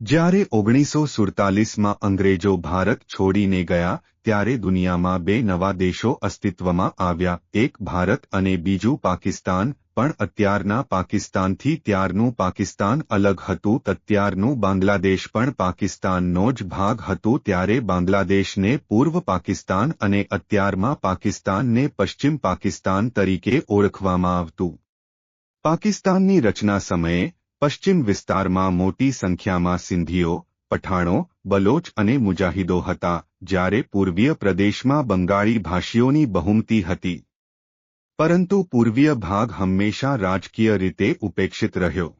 જ્યારે ઓગણીસો સુડતાલીસમાં અંગ્રેજો ભારત છોડીને ગયા, ત્યારે દુનિયામાં બે નવા દેશો અસ્તિત્વમાં આવ્યા, એક ભારત અને બીજું પાકિસ્તાન, પણ અત્યારના પાકિસ્તાનથી ત્યારનું પાકિસ્તાન અલગ હતું, તત્યારનું બાંગ્લાદેશ પણ પાકિસ્તાનનો જ ભાગ હતું, ત્યારે બાંગ્લાદેશને પૂર્વ પાકિસ્તાન અને અત્યારમાં પાકિસ્તાનને પશ્ચિમ પાકિસ્તાન તરીકે ઓળખવામાં આવતું. પાકિસ્તાનની રચના સમયે પશ્ચિમ વિસ્તારમાં મોટી સંખ્યામાં સિંધીઓ, પઠાણો, બલોચ અને મુજાહિદો હતા, જ્યારે પૂર્વીય પ્રદેશમાં બંગાળી ભાષીઓની બહુમતી હતી. પરંતુ પૂર્વીય ભાગ હંમેશા રાજકીય રીતે ઉપેક્ષિત રહ્યો.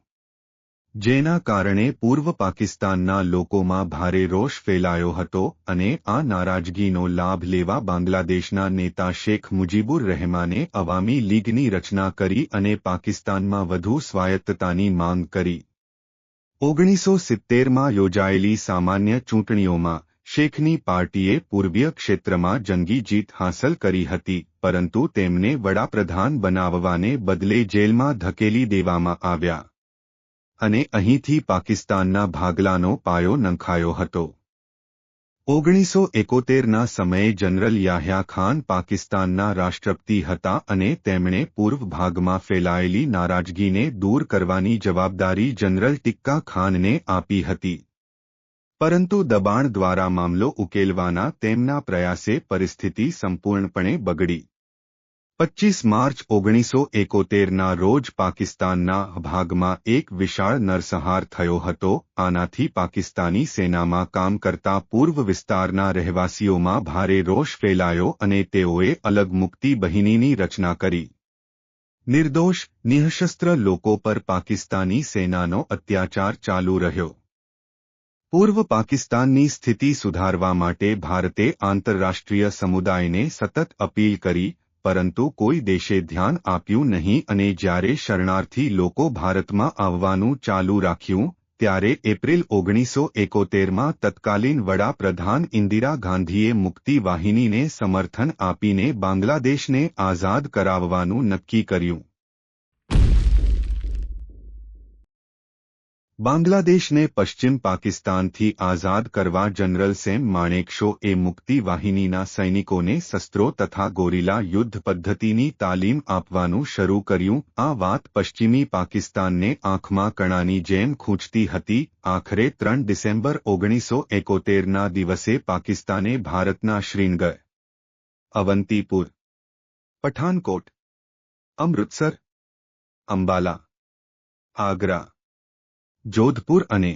જેના કારણે પૂર્વ પાકિસ્તાનના લોકોમાં ભારે રોષ ફેલાયો હતો અને આ નારાજગીનો લાભ લેવા બાંગ્લાદેશના નેતા શેખ મુજીબુર રહેમાને અવામી લીગની રચના કરી અને પાકિસ્તાનમાં વધુ સ્વાયત્તતાની માંગ કરી. ઓગણીસો સિત્તેરમાં યોજાયેલી સામાન્ય ચૂંટણીઓમાં શેખની પાર્ટીએ પૂર્વીય ક્ષેત્રમાં જંગી જીત હાંસલ કરી હતી, પરંતુ તેમને વડાપ્રધાન બનાવવાને બદલે જેલમાં ધકેલી દેવામાં આવ્યા. અને અહીંથી પાકિસ્તાનના ભાગલાનો પાયો નંખાયો હતો. ઓગણીસો એકોતેરના સમયે જનરલ યાહ્યા ખાન પાકિસ્તાનના રાષ્ટ્રપતિ હતા અને તેમણે પૂર્વ ભાગમાં ફેલાયેલી નારાજગીને દૂર કરવાની જવાબદારી જનરલ ટિક્કા ખાનને આપી હતી. પરંતુ દબાણ દ્વારા મામલો ઉકેલવાના તેમના પ્રયાસે પરિસ્થિતિ સંપૂર્ણપણે બગડી. પચ્ચીસ માર્ચ ઓગણીસો એકોતેરના રોજ પાકિસ્તાનના ભાગમાં એક વિશાળ નરસંહાર થયો હતો. આનાથી પાકિસ્તાની સેનામાં કામ કરતા પૂર્વ વિસ્તારના રહેવાસીઓમાં ભારે રોષ ફેલાયો અને તેઓએ અલગ મુક્તિ બહિનીની રચના કરી. નિર્દોષ, નિઃશસ્ત્ર લોકો પર પાકિસ્તાની સેનાનો અત્યાચાર ચાલુ રહ્યો. પૂર્વ પાકિસ્તાનની સ્થિતિ સુધારવા માટે ભારતે આંતરરાષ્ટ્રીય સમુદાયને સતત અપીલ કરી પરંતુ કોઈ દેશે ધ્યાન આપ્યું નહીં અને જ્યારે શરણાર્થી લોકો ભારતમાં આવવાનું ચાલુ રાખ્યું, ત્યારે એપ્રિલ ઓગણીસો એકોતેરમાં તત્કાલીન વડાપ્રધાન ઇન્દિરા ગાંધીએ મુક્તિ વાહિનીને સમર્થન આપીને બાંગ્લાદેશને આઝાદ કરાવવાનું નક્કી કર્યું. બાંગ્લાદેશને પશ્ચિમ પાકિસ્તાનથી આઝાદ કરવા જનરલ સેમ માણેકશો એ મુક્તિ વાહિનીના સૈનિકોને શસ્ત્રો તથા ગોરીલા યુદ્ધ પદ્ધતિની તાલીમ આપવાનું શરૂ કર્યું. આ વાત પશ્ચિમી પાકિસ્તાનને આંખમાં કણાની જેમ ખૂંચતી હતી. આખરે ત્રણ ડિસેમ્બર ઓગણીસો એકોતેરના દિવસે પાકિસ્તાને ભારતના શ્રીનગર, અવંતીપુર, પઠાનકોટ, અમૃતસર, અંબાલા, આગ્રા જોધપુર અને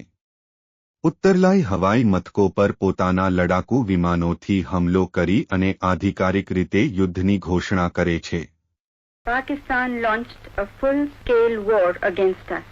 ઉત્તરલાઈ હવાઈ મથકો પર પોતાના લડાકુ વિમાનોથી હુમલો કરી અને આધિકારિક રીતે યુદ્ધની ઘોષણા કરે છે Pakistan launched a full-scale war against us.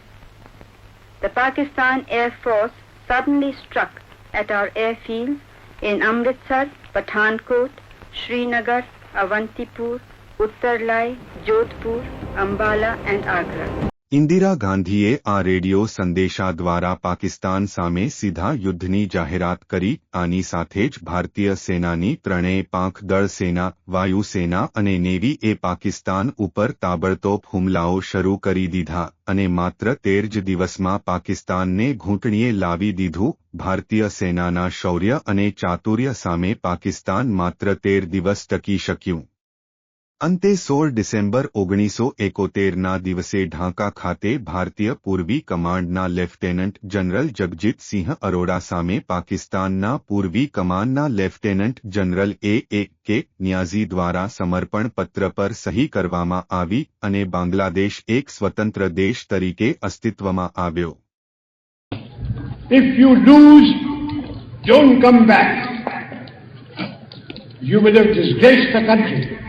The Pakistan Air Force suddenly struck at our airfields in Amritsar, Pathankot, Srinagar, Avantipur, Uttarlai, Jodhpur, Ambala and Agra. Indira ગાંધીએ આ રેડિયો સંદેશા દ્વારા પાકિસ્તાન સામે સીધા યુદ્ધની જાહેરાત કરી. આની સાથે જ ભારતીય સેનાની ત્રણેય પાંખ દળ સેના, વાયુસેના અને નેવી એ પાકિસ્તાન ઉપર તાબડતોબ હુમલાઓ શરૂ કરી દીધા અને માત્ર તેર જ દિવસમાં પાકિસ્તાનને ઘૂંટણીએ લાવી દીધું. ભારતીય સેનાના શૌર્ય અને ચાતુર્ય સામે પાકિસ્તાન માત્ર તેર દિવસ ટકી શક્યું. અંતે સોળ ડિસેમ્બર ઓગણીસો એકોતેરના દિવસે ઢાંકા ખાતે ભારતીય પૂર્વી કમાન્ડના લેફ્ટેનન્ટ જનરલ જગજીતસિંહ અરોડા સામે પાકિસ્તાનના પૂર્વી કમાન્ડના લેફ્ટેનન્ટ જનરલ એ એ કે ન્યાઝી દ્વારા સમર્પણ પત્ર પર સહી કરવામાં આવી અને બાંગ્લાદેશ એક સ્વતંત્ર દેશ તરીકે અસ્તિત્વમાં આવ્યો If you lose, don't come back. You will have disgraced.